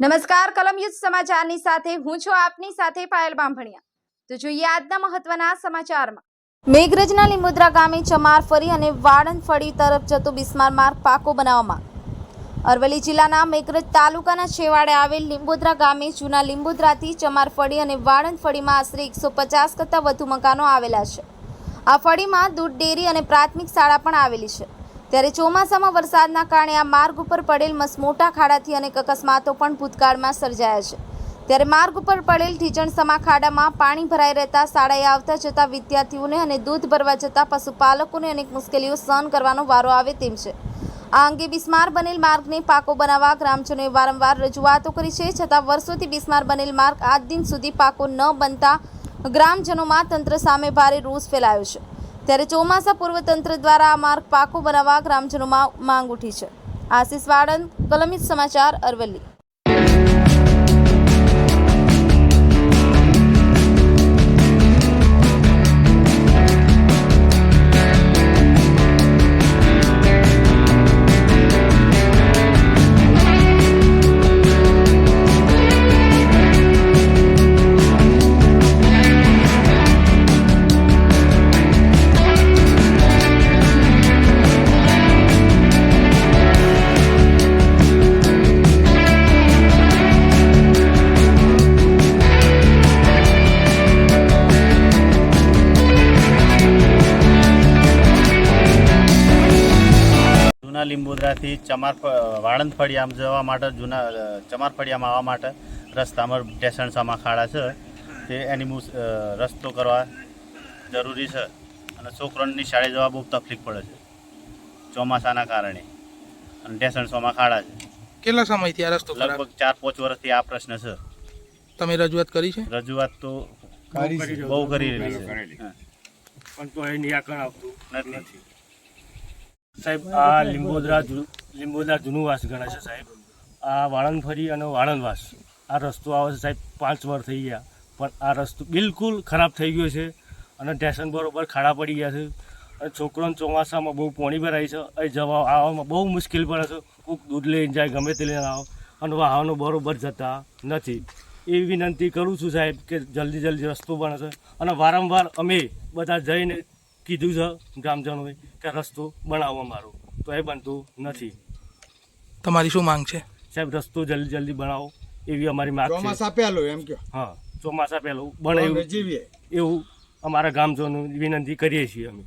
નમસ્કાર કલમયુદ્ધ સમાચારની સાથે હું છું આપની સાથે પાયલ બાંભણિયા. તો જોઈએ આજના મહત્વના સમાચારમાં. મેઘરજના લીંબોદરા ગામે ચમાર ફરી અને વાળંદ ફળી તરફ જતો બિસ્માર માર્ગ પાકો બનાવવામાં. અરવલ્લી જિલ્લાના મેઘરજ તાલુકાના છેવાડે આવેલ લીંબોદરા ગામે જૂના લીંબોદરાથી ચમાર ફળી અને વાળંદ ફળીમાં આશરે એકસો પચાસ કરતાં વધુ મકાનો આવેલા છે. આ ફળીમાં દૂધ, ડેરી અને પ્રાથમિક શાળા પણ આવેલી છે. ત્યારે ચોમાસામાં વરસાદના કારણે આ માર્ગ ઉપર પડેલ મસ મોટા ખાડાથી અનેક અકસ્માતો પણ ભૂતકાળમાં સર્જાયા છે. ત્યારે માર્ગ ઉપર પડેલ ઠીચણસમા ખાડામાં પાણી ભરાઈ રહેતા શાળાએ આવતા જતા વિદ્યાર્થીઓને અને દૂધ ભરવા જતા પશુપાલકોને અનેક મુશ્કેલીઓ સહન કરવાનો વારો આવે તેમ છે. આ અંગે બિસ્માર બનેલ માર્ગને પાકો બનાવવા ગ્રામજનોએ વારંવાર રજૂઆતો કરી છે, છતાં વર્ષોથી બિસ્માર બનેલ માર્ગ આજ દિન સુધી પાકો ન બનતા ગ્રામજનોમાં તંત્ર સામે ભારે રોષ ફેલાયો છે. ત્યારે ચોમાસા પૂર્વ તંત્ર દ્વારા આ માર્ગ પાકો બનાવવા ગ્રામજનોમાં માંગ ઉઠી છે. આશીષ વાડન કલમિત સમાચાર અરવલ્લી. જૂના લીંબોદરાથી ચમાર વાળંદ ફળિયામાં જવા માટે જૂના ચમાર ફળિયામાં આવવા માટે રસ્તામાં ઢેસણસામાં ખાડા છે. તે એની મુસ રસ્તો કરવા જરૂરી છે. અને છોકરાઓની શાળે જવા બહુ તકલીફ પડે છે. ચોમાસાના કારણે. અને ઢેસણસામાં ખાડા છે. કેટલા સમયથી આ રસ્તો લગભગ ચાર પાંચ વર્ષથી આ પ્રશ્ન છે. તમે રજૂઆત કરી છે? રજૂઆત તો બહુ કરી રહેલી છે. પણ તો એ નિરાકરણ આવતું નથી. સાહેબ આ લીંબોદરા લીંબોદરા જૂનું વાસ ગણાય છે સાહેબ. આ વાળંદફરી અને વાળંદવાસ આ રસ્તો આવે છે સાહેબ પાંચ વર્ષ થઈ ગયા. પણ આ રસ્તો બિલકુલ ખરાબ થઈ ગયો છે અને ટેશન બરોબર ખાડા પડી ગયા છે. અને છોકરોને ચોમાસામાં બહુ પોણી ભરાય છે. એ જવા આવવામાં બહુ મુશ્કેલ પડે છે. કોઈક દૂધ લઈને જાય ગમે તે લઈને આવો. અને વાહનો બરોબર જતા નથી. એવી વિનંતી કરું છું સાહેબ કે જલ્દી જલ્દી રસ્તો બને છે. અને વારંવાર અમે બધા જઈને કીધું છે ગ્રામજનોએ કે રસ્તો બનાવો મારો. તો એ બનતું નથી. તમારી શું માંગ છે? સાહેબ રસ્તો જલ્દી જલ્દી બનાવો એવી અમારી માંગ છે. ચોમાસા પહેલું એમ કયો? હા ચોમાસા પહેલું. બને એવું જીવીએ. એવું અમારા ગામજનો વિનંતી કરીએ છીએ અમે.